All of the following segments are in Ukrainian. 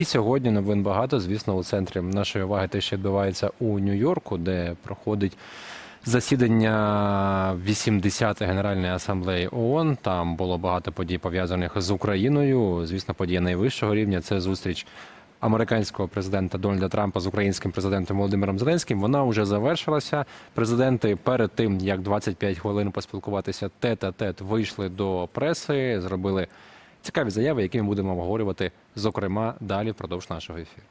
І сьогодні новин багато. Звісно, у центрі нашої уваги те, що відбувається у Нью-Йорку, де проходить засідання 80-ї Генеральної асамблеї ООН. Там було багато подій пов'язаних з Україною. Звісно, подія найвищого рівня це зустріч американського президента Дональда Трампа з українським президентом Володимиром Зеленським. Вона вже завершилася. Президенти перед тим як 25 хвилин поспілкуватися тет-а-тет вийшли до преси, зробили цікаві заяви, які ми будемо обговорювати, зокрема, далі впродовж нашого ефіру.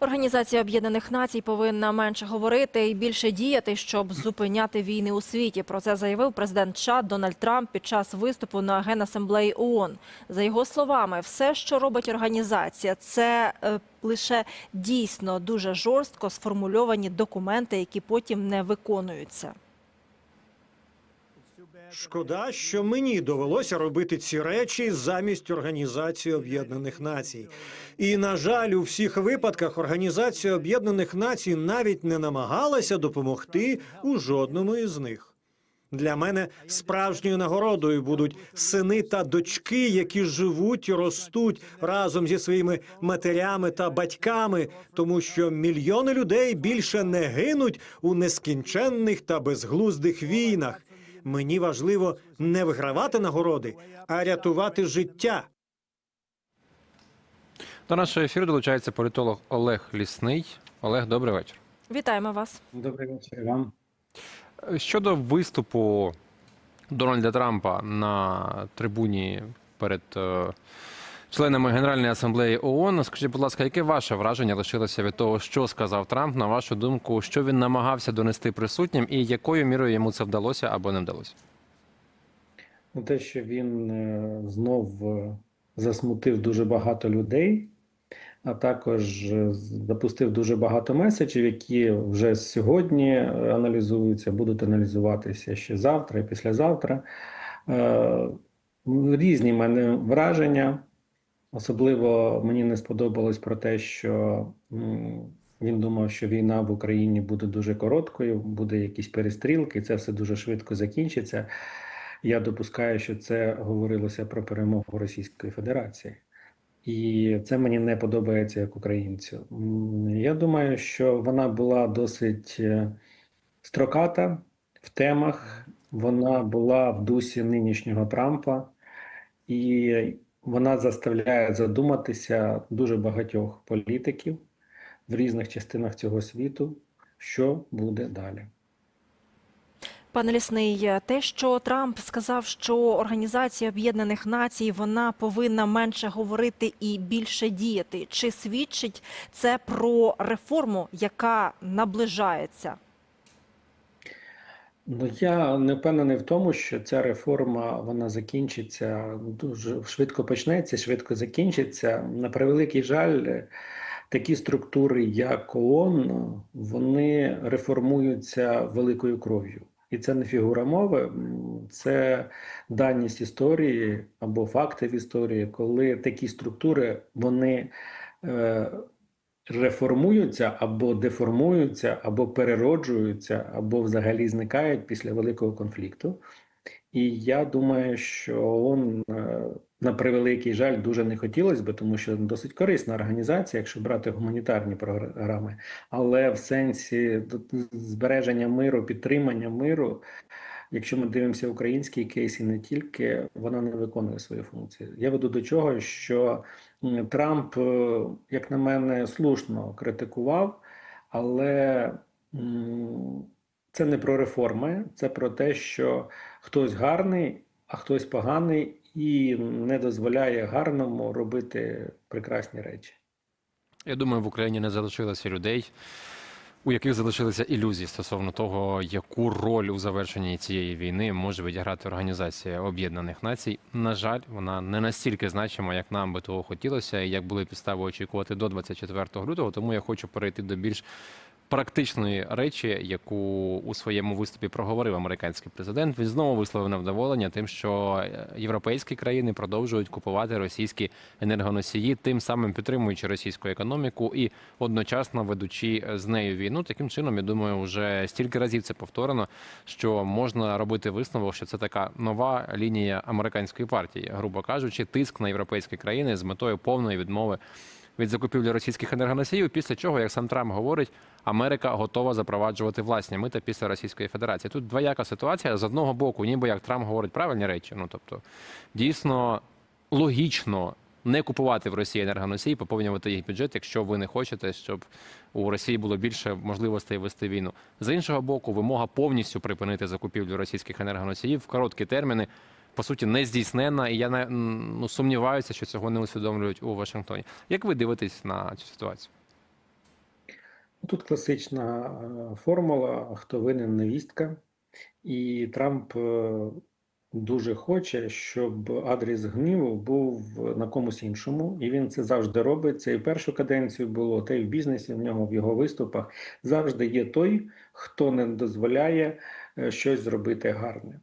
Організація Об'єднаних Націй повинна менше говорити і більше діяти, щоб зупиняти війни у світі. Про це заявив президент США Дональд Трамп під час виступу на Генасамблеї ООН. За його словами, все, що робить організація, це е, лише дійсно дуже жорстко сформульовані документи, які потім не виконуються. Шкода, що мені довелося робити ці речі замість Організації Об'єднаних Націй. І на жаль, у всіх випадках Організація Об'єднаних Націй навіть не намагалася допомогти у жодному із них. Для мене справжньою нагородою будуть сини та дочки, які живуть і ростуть разом зі своїми матерями та батьками, тому що мільйони людей більше не гинуть у нескінченних та безглуздих війнах. Мені важливо не вигравати нагороди, а рятувати життя. До нашого ефіру долучається політолог Олег Лісний. Олег, добрий вечір. Вітаємо вас. Добрий вечір вам. Щодо виступу Дональда Трампа на трибуні перед е, членами Генеральної асамблеї ООН, скажіть, будь ласка, яке ваше враження лишилося від того, що сказав Трамп? На вашу думку, що він намагався донести присутнім, і якою мірою йому це вдалося або не вдалося? Ну, Те, що він е, знов е, засмутив дуже багато людей, а також е, запустив дуже багато меседжів, які вже сьогодні аналізуються, будуть аналізуватися ще завтра і післязавтра. Різні мене враження. Особливо мені не сподобалось про те, що він думав, що війна в Україні буде дуже короткою, буде якісь перестрілки, це все дуже швидко закінчиться. Я допускаю, що це говорилося про перемогу Російської Федерації. І це мені не подобається як українцю. Я думаю, що вона була досить е, строката в темах, вона була в дусі нинішнього Трампа, і вона заставляє задуматися дуже багатьох політиків в різних частинах цього світу, що буде далі. Пане Лісний, те, що Трамп сказав, що Організація Об'єднаних Націй вона повинна менше говорити і більше діяти, чи свідчить це про реформу, яка наближається? Ну, я не впевнений в тому, що ця реформа вона закінчиться дуже швидко почнеться, швидко закінчиться. На превеликий жаль, такі структури, як ООН, вони реформуються великою кров'ю. І це не фігура мови, це даність історії або факти в історії, коли такі структури вони е, реформуються або деформуються, або перероджуються, або взагалі зникають після великого конфлікту. І я думаю, що ООН, е, на превеликий жаль, дуже не хотілося би, тому що досить корисна організація, якщо брати гуманітарні програми, але в сенсі збереження миру, підтримання миру. Якщо ми дивимося український кейс і не тільки, вона не виконує свою функцію. Я веду до чого, що Трамп, е, як на мене, слушно критикував, але це не про реформи, це про те, що хтось гарний, а хтось поганий і не дозволяє гарному робити прекрасні речі. Я думаю, в Україні не залишилося людей, у яких залишилися ілюзії стосовно того, яку роль у завершенні цієї війни може відіграти Організація Об'єднаних Націй. На жаль, вона не настільки значима, як нам би того хотілося, і як були підстави очікувати до 24 лютого. Тому я хочу перейти до більш практичної речі, яку у своєму виступі проговорив американський президент. Він знову висловив невдоволення тим, що е, європейські країни продовжують купувати російські енергоносії, тим самим підтримуючи російську економіку і одночасно ведучи з нею війну. Таким чином, я думаю, вже стільки разів це повторено, що можна робити висновок, що це така нова лінія американської партії, грубо кажучи, тиск на європейські країни з метою повної відмови від закупівлі російських енергоносіїв, після чого, як сам Трамп говорить, Америка готова запроваджувати власні мита після Російської Федерації. Тут двояка ситуація з одного боку, ніби як Трамп говорить правильні речі. Ну тобто, дійсно логічно не купувати в Росії енергоносії, поповнювати їх бюджет, якщо ви не хочете, щоб у Росії було більше можливостей вести війну. З іншого боку, вимога повністю припинити закупівлю російських енергоносіїв в короткі терміни. По суті, не здійсненна, і я ну, сумніваюся, що цього не усвідомлюють у Вашингтоні. Як ви дивитесь на цю ситуацію? Тут класична е, формула: хто винен невістка, і Трамп е, дуже хоче, щоб адрес гніву був на комусь іншому, і він це завжди робить. Це і першу каденцію було, та й в бізнесі в нього в його виступах завжди є той, хто не дозволяє е, щось зробити гарне.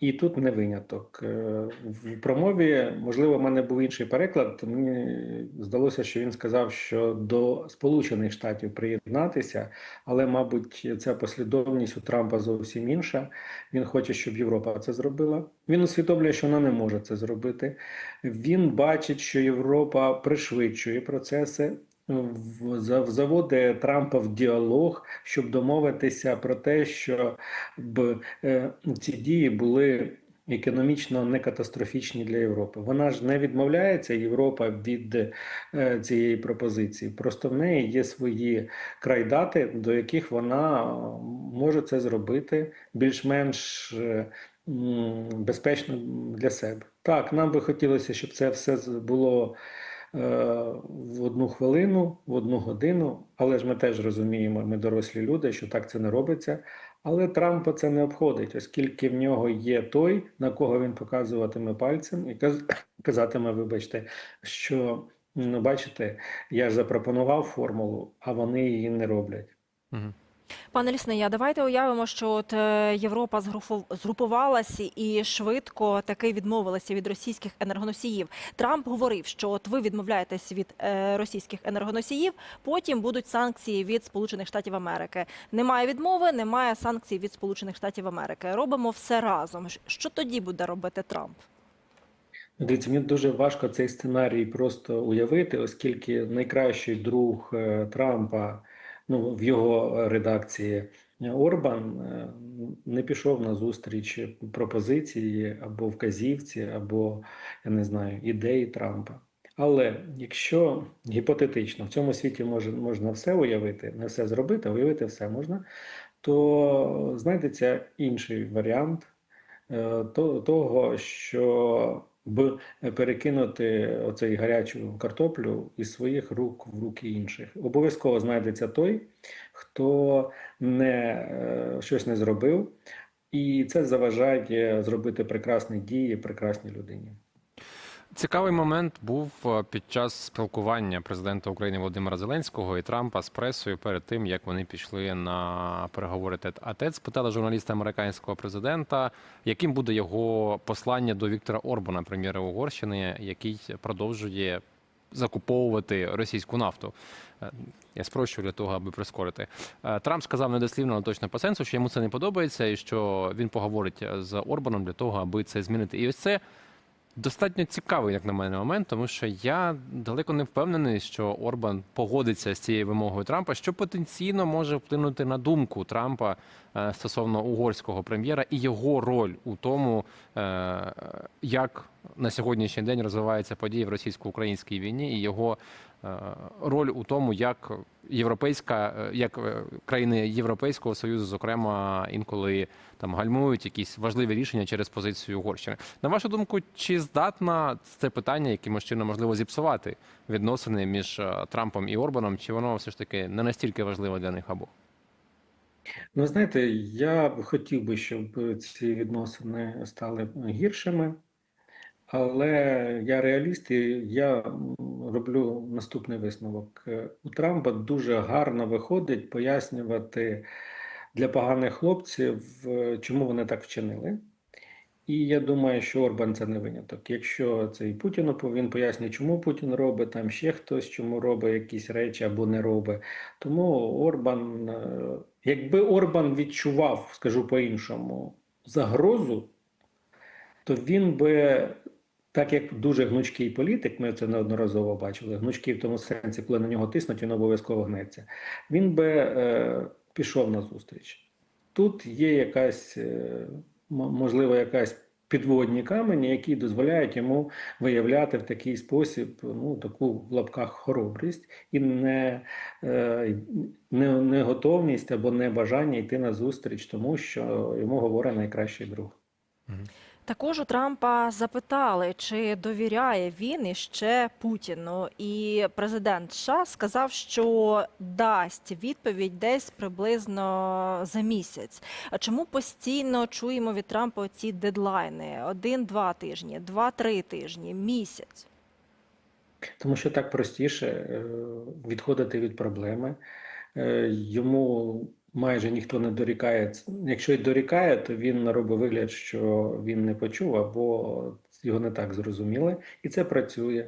І тут не виняток. Е, В промові, можливо, в мене був інший переклад. Мені здалося, що він сказав, що до Сполучених Штатів приєднатися, але, мабуть, ця послідовність у Трампа зовсім інша. Він хоче, щоб Європа це зробила. Він усвідомлює, що вона не може це зробити. Він бачить, що Європа пришвидшує процеси. В- за- Трампа в діалог, щоб домовитися про те, що б е, ці дії були економічно не катастрофічні для Європи. Вона ж не відмовляється Європа від е, цієї пропозиції. Просто в неї є свої крайдати, до яких вона е, може це зробити більш-менш безпечно для себе. Так, нам би хотілося, щоб це все було в одну хвилину, в одну годину, але ж ми теж розуміємо, ми дорослі люди, що так це не робиться. Але Трампа це не обходить, оскільки в нього є той, на кого він показуватиме пальцем і каз- казатиме, вибачте, що ну, бачите, я ж запропонував формулу, а вони її не роблять. Мгм. Пане Лісний, а давайте уявимо, що от е, Європа згрупувалася і швидко таки відмовилася від російських енергоносіїв. Трамп говорив, що от ви відмовляєтесь від е, російських енергоносіїв, потім будуть санкції від Сполучених Штатів Америки. Немає відмови, немає санкцій від Сполучених Штатів Америки. Робимо все разом. Що тоді буде робити Трамп? Дивіться, мені дуже важко цей сценарій просто уявити, оскільки найкращий друг е, Трампа, ну в його редакції е, Орбан е, не пішов на зустріч пропозиції або вказівці, або я не знаю, ідеї Трампа. Але якщо гіпотетично в цьому світі може, можна все уявити, не все зробити, уявити все можна, то знайдеться інший варіант е, то- того, що б перекинути оцей гарячу картоплю із своїх рук в руки інших. Обов'язково знайдеться той, хто не е, щось не зробив, і це заважає зробити прекрасні дії прекрасній людині. Цікавий момент був е, під час спілкування президента України Володимира Зеленського і Трампа з пресою перед тим, як вони пішли на переговори тет а тет. Спитали журналіста американського президента, яким буде його послання до Віктора Орбана, прем'єра Угорщини, який продовжує закуповувати російську нафту. Е, Я спрощую для того, аби прискорити. Е, Трамп сказав недослівно, але точно по сенсу, що йому це не подобається, і що він поговорить з Орбаном для того, аби це змінити. І ось це достатньо цікавий, як на мене, момент, тому що я далеко не впевнений, що Орбан погодиться з цією вимогою Трампа, що потенційно може вплинути на думку Трампа стосовно угорського прем'єра і його роль у тому, е, як на сьогоднішній день розвиваються події в російсько-українській війні, і його е, роль у тому, як європейська, е, як е, країни Європейського союзу, зокрема, інколи там гальмують якісь важливі рішення через позицію Угорщини. На вашу думку, чи здатна це питання якимось чином можливо зіпсувати відносини між е, Трампом і Орбаном, чи воно все ж таки не настільки важливо для них обох? Ну, знаєте, я хотів би, щоб ці відносини стали гіршими, але я реаліст і я роблю наступний висновок. Е, У Трампа дуже гарно виходить пояснювати для поганих хлопців, е, чому вони так вчинили. І я думаю, що Орбан це не виняток. Якщо це і Путіну, він пояснює, чому Путін робить, там ще хтось чому робить якісь речі або не робить. Тому Орбан, е, якби Орбан відчував, скажу по-іншому, загрозу, то він би так як дуже гнучкий політик, ми це неодноразово бачили. Гнучкий в тому сенсі, коли на нього тиснуть, він обов'язково гнеться. Він би е, пішов на зустріч. Тут є якась, е, можливо, якась підводні камені, які дозволяють йому виявляти в такий спосіб ну, таку в лапках хоробрість і не, е, не, не готовність або не бажання йти на зустріч, тому що йому говорить найкращий друг. Також у Трампа запитали, чи довіряє він іще Путіну. І президент США сказав, що дасть відповідь десь приблизно за місяць. А чому постійно чуємо від Трампа ці дедлайни? Один-два тижні, два-три тижні, місяць. Тому що так простіше е, відходити від проблеми. Е, Йому майже ніхто не дорікає. Якщо й дорікає, то він робить вигляд, що він не почув або його не так зрозуміли, і це працює.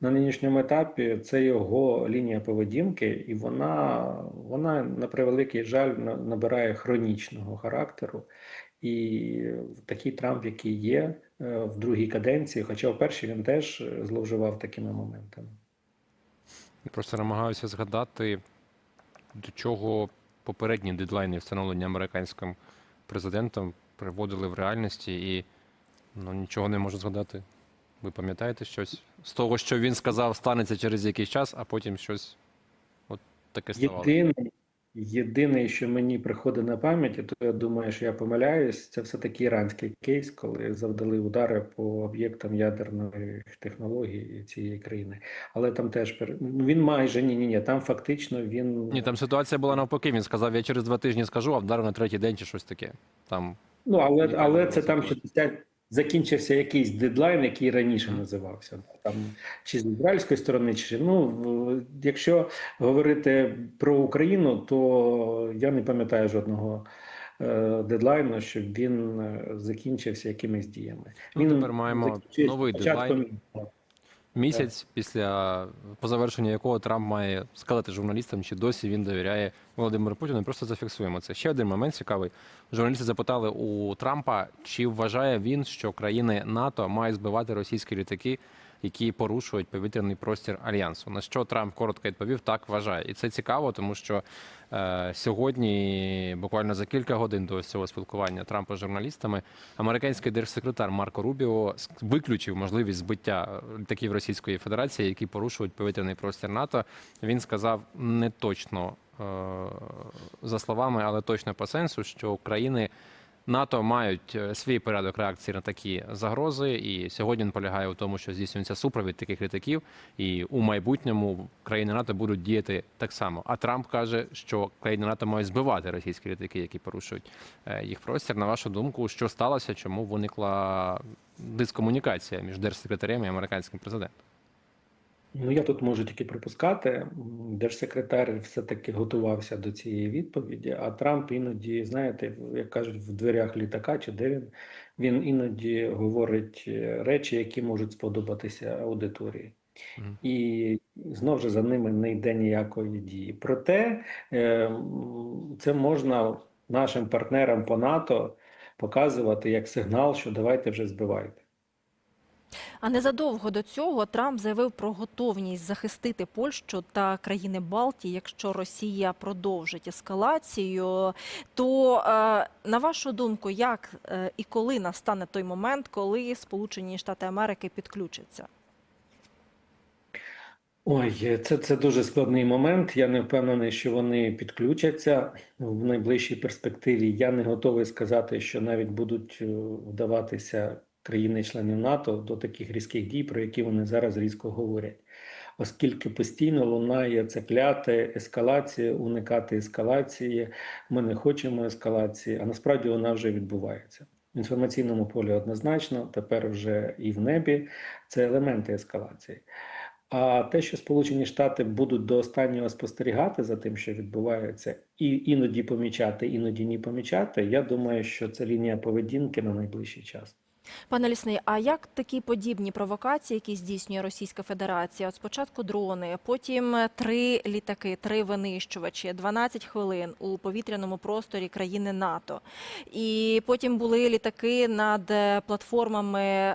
На нинішньому етапі це його лінія поведінки, і вона, вона на превеликий жаль, набирає хронічного характеру. І такий Трамп, який є е, в другій каденції, хоча в першій він теж е, зловживав такими моментами. Просто намагаюся згадати, до чого попередні дедлайни, встановлені американським президентом, приводили в реальності, і ну, нічого не можу згадати. Ви пам'ятаєте щось з того, що він сказав, станеться через якийсь час, а потім щось от таке ставало. Єдине, єдине, що мені приходить на пам'ять, то я думаю, що я помиляюсь, це все-таки іранський кейс, коли завдали удари по об'єктам ядерної технології цієї країни. Але там теж ну, він майже ні, ні, ні. Там фактично він Ні, там ситуація була навпаки. Він сказав, я через два тижні скажу, а вдарив на третій день чи щось таке. Там Ну, але, але це там було 60, закінчився якийсь дедлайн, який раніше називався. Там, чи з ізраїльської сторони, чи ну, якщо говорити про Україну, то я не пам'ятаю жодного е, дедлайну, щоб він е, закінчився якимись діями. Ну, тепер маємо новий дедлайн. Місяць, після по завершенню якого Трамп має сказати журналістам, чи досі він довіряє Володимиру Путіну. Просто зафіксуємо це. Ще один момент цікавий. Журналісти запитали у Трампа, чи вважає він, що країни НАТО мають збивати російські літаки, які порушують повітряний простір альянсу. На що Трамп коротко відповів, так вважає, і це цікаво, тому що е, сьогодні, буквально за кілька годин до цього спілкування Трампа з журналістами, американський держсекретар Марко Рубіо виключив можливість збиття літаків Російської Федерації, які порушують повітряний простір НАТО. Він сказав не точно е, за словами, але точно по сенсу, що країни. НАТО мають е, свій порядок реакції на такі загрози, і сьогодні він полягає у тому, що здійснюється супровід таких літаків, і у майбутньому країни НАТО будуть діяти так само. А Трамп каже, що країни НАТО мають збивати російські літаки, які порушують е, їх простір. На вашу думку, що сталося? Чому виникла дискомунікація між держсекретарем і американським президентом? Ну, я тут можу тільки припускати. Держсекретар все-таки готувався до цієї відповіді, а Трамп іноді, знаєте, як кажуть, в дверях літака чи де він, він іноді говорить е, речі, які можуть сподобатися аудиторії. І знову ж за ними не йде ніякої дії. Проте е, це можна нашим партнерам по НАТО показувати як сигнал, що давайте вже збивайте. А незадовго до цього Трамп заявив про готовність захистити Польщу та країни Балтії, якщо Росія продовжить ескалацію. То е, на вашу думку, як е, і коли настане той момент, коли Сполучені Штати Америки підключаться? Ой, це, це дуже складний момент. Я не впевнений, що вони підключаться в найближчій перспективі. Я не готовий сказати, що навіть будуть е, вдаватися країни-члени НАТО до таких різких дій, про які вони зараз різко говорять. Оскільки постійно лунає це кляте ескалація, уникати ескалації. Ми не хочемо ескалації, а насправді вона вже відбувається. В інформаційному полі однозначно, тепер вже і в небі це елементи ескалації. А те, що Сполучені Штати будуть до останнього спостерігати за тим, що відбувається, і іноді помічати, іноді не помічати, я думаю, що це лінія поведінки на найближчий час. Пане Лісний, а як такі подібні провокації, які здійснює Російська Федерація? От спочатку дрони, потім три літаки, три винищувачі, 12 хвилин у повітряному просторі країни НАТО. І потім були літаки над е, платформами е,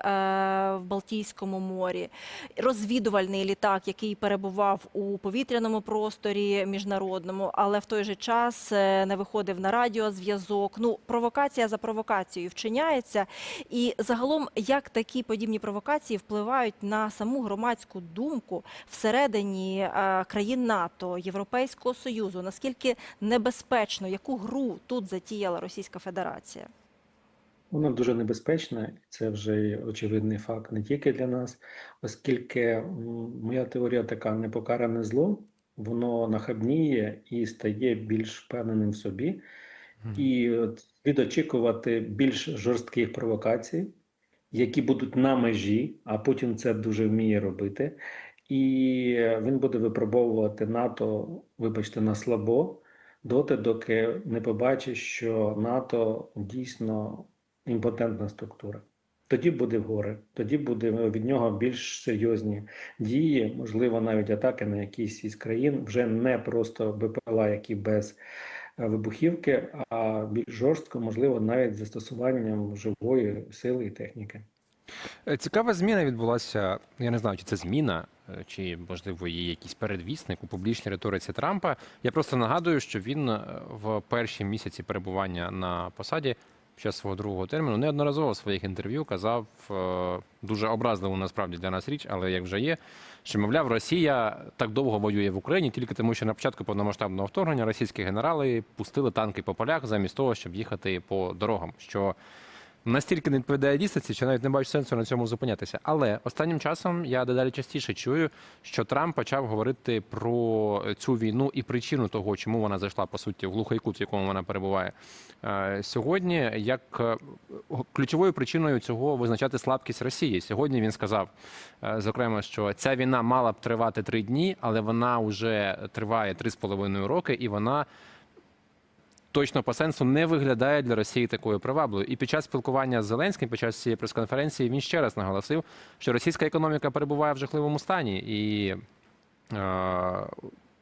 в Балтійському морі. Розвідувальний літак, який перебував у повітряному просторі міжнародному, але в той же час е, не виходив на радіозв'язок. Ну, провокація за провокацією вчиняється. І загалом, як такі подібні провокації впливають на саму громадську думку всередині е, країн НАТО, Європейського союзу? Наскільки небезпечно, яку гру тут затіяла Російська Федерація? Вона дуже небезпечна, це вже очевидний факт не тільки для нас, оскільки моя теорія така непокаране зло, воно нахабніє і стає більш впевненим в собі, і от слід очікувати більш жорстких провокацій, які будуть на межі, а Путін це дуже вміє робити. І він буде випробовувати НАТО, вибачте, на слабо, доти, доки не побачить, що НАТО дійсно імпотентна структура. Тоді буде горе, тоді буде від нього більш серйозні дії, можливо, навіть атаки на якісь із країн, вже не просто БПЛА, які без вибухівки, а більш жорстко, можливо, навіть застосуванням живої сили і техніки. Е, Цікава зміна відбулася. Я не знаю, чи це зміна, е, чи можливо є якийсь передвісник у публічній риториці Трампа. Я просто нагадую, що він е, в перші місяці перебування на посаді час свого другого терміну неодноразово в своїх інтерв'ю казав е, дуже образливу насправді для нас річ, але як вже є, що мовляв, Росія так довго воює в Україні тільки тому, що на початку повномасштабного вторгнення російські генерали пустили танки по полях замість того, щоб їхати по дорогам. Що настільки не відповідає дійсності, що навіть не бачу сенсу на цьому зупинятися. Але останнім часом я дедалі частіше чую, що Трамп почав говорити про цю війну і причину того, чому вона зайшла по суті в глухий кут, в якому вона перебуває е, сьогодні. Як е, ключовою причиною цього визначати слабкість Росії. Сьогодні він сказав, е, зокрема, що ця війна мала б тривати три дні, але вона вже триває три з половиною роки, і вона точно по сенсу не виглядає для Росії такою приваблою. І під час спілкування з Зеленським, під час цієї прес-конференції, він ще раз наголосив, що російська економіка перебуває в жахливому стані, і е,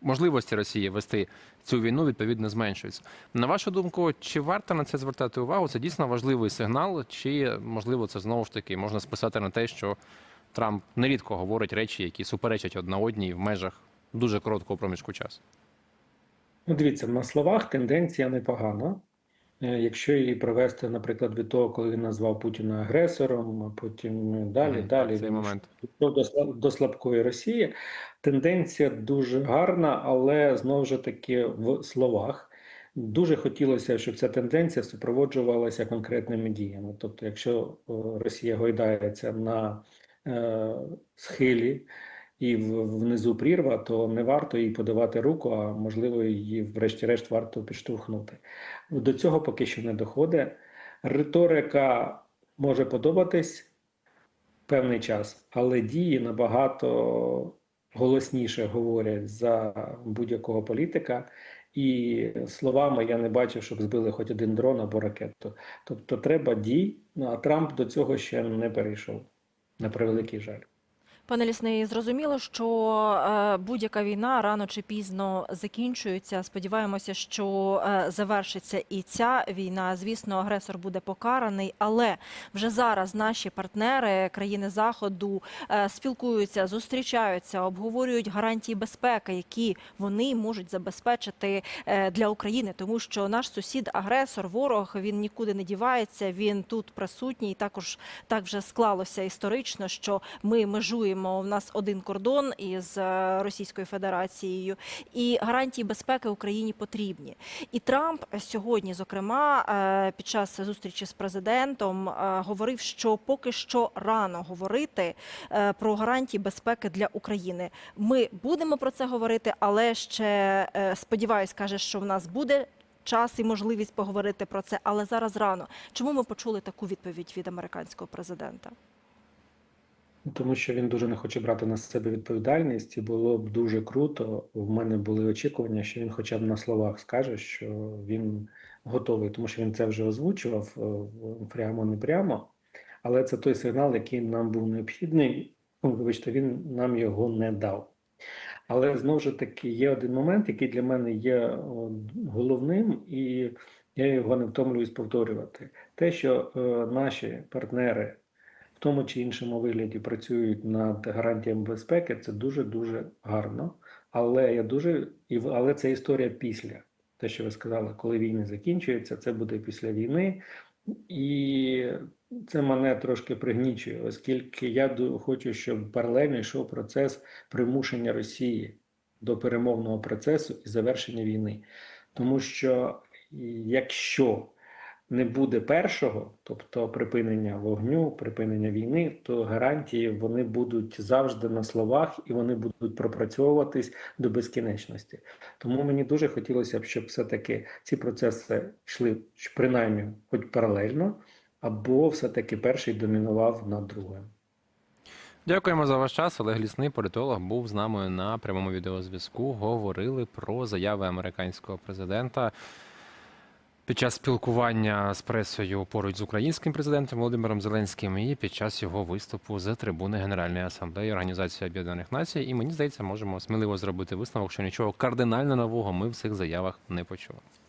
можливості Росії вести цю війну відповідно зменшуються. На вашу думку, чи варто на це звертати увагу? Це дійсно важливий сигнал, чи можливо це знову ж таки можна списати на те, що Трамп нерідко говорить речі, які суперечать одна одній в межах дуже короткого проміжку часу? Ну, дивіться, на словах тенденція непогана. Е, Якщо її провести, наприклад, від того, коли він назвав Путіна агресором, а потім далі, Мгм, далі цей момент. до слабкої Росії. Тенденція дуже гарна, але знову ж таки в словах. Дуже хотілося, щоб ця тенденція супроводжувалася конкретними діями. Тобто, якщо е, Росія гойдається на е, схилі і внизу прірва, то не варто їй подавати руку, а можливо, її, врешті-решт, варто підштовхнути. До цього поки що не доходить. Риторика може подобатись певний час, але дії набагато голосніше говорять за будь-якого політика. І словами я не бачив, щоб збили хоч один дрон або ракету. Тобто треба дій, ну, а Трамп до цього ще не перейшов, на превеликий жаль. Пане Лісний, зрозуміло, що е, будь-яка війна рано чи пізно закінчується. Сподіваємося, що е, завершиться і ця війна. Звісно, агресор буде покараний, але вже зараз наші партнери країни заходу е, спілкуються, зустрічаються, обговорюють гарантії безпеки, які вони можуть забезпечити для України, тому що наш сусід, агресор, ворог, він нікуди не дівається. Він тут присутній. Також так вже склалося історично, що ми межуємо. У нас один кордон із е, Російською Федерацією, і гарантії безпеки Україні потрібні. І Трамп сьогодні, зокрема, е, під час зустрічі з президентом, е, говорив, що поки що рано говорити про гарантії безпеки для України. Ми будемо про це говорити, але ще сподіваюсь, каже, що в нас буде. Час і можливість поговорити про це, але зараз рано. Чому ми почули таку відповідь від американського президента? Тому що він дуже не хоче брати на себе відповідальність, і було б дуже круто. В мене були очікування, що він хоча б на словах скаже, що він готовий, тому що він це вже озвучував е, прямо не прямо. Але це той сигнал, який нам був необхідний. Ну, вибачте, він нам його не дав. Але знову ж таки є один момент, який для мене є головним, і я його не втомлююсь повторювати. Те, що е, наші партнери тому чи іншому вигляді працюють над гарантіями безпеки, це дуже дуже гарно. Але я дуже і але це історія після. Те, що ви сказали, коли війни закінчуються, це буде після війни. І це мене трошки пригнічує, оскільки я хочу, щоб паралельно йшов процес примушення Росії до перемовного процесу і завершення війни. Тому що якщо не буде першого, тобто припинення вогню, припинення війни, то гарантії вони будуть завжди на словах і вони будуть пропрацьовуватись до безкінечності. Тому мені дуже хотілося б, щоб все-таки ці процеси йшли принаймні хоч паралельно, або все-таки перший домінував над другим. Дякуємо за ваш час. Олег Лісний, політолог, був з нами на прямому відеозв'язку. Говорили про заяви американського президента. Під час спілкування з пресою поруч з українським президентом Володимиром Зеленським і під час його виступу з трибуни Генеральної асамблеї Організації Об'єднаних Націй. І мені здається, можемо сміливо зробити висновок, що нічого кардинально нового ми в цих заявах не почули.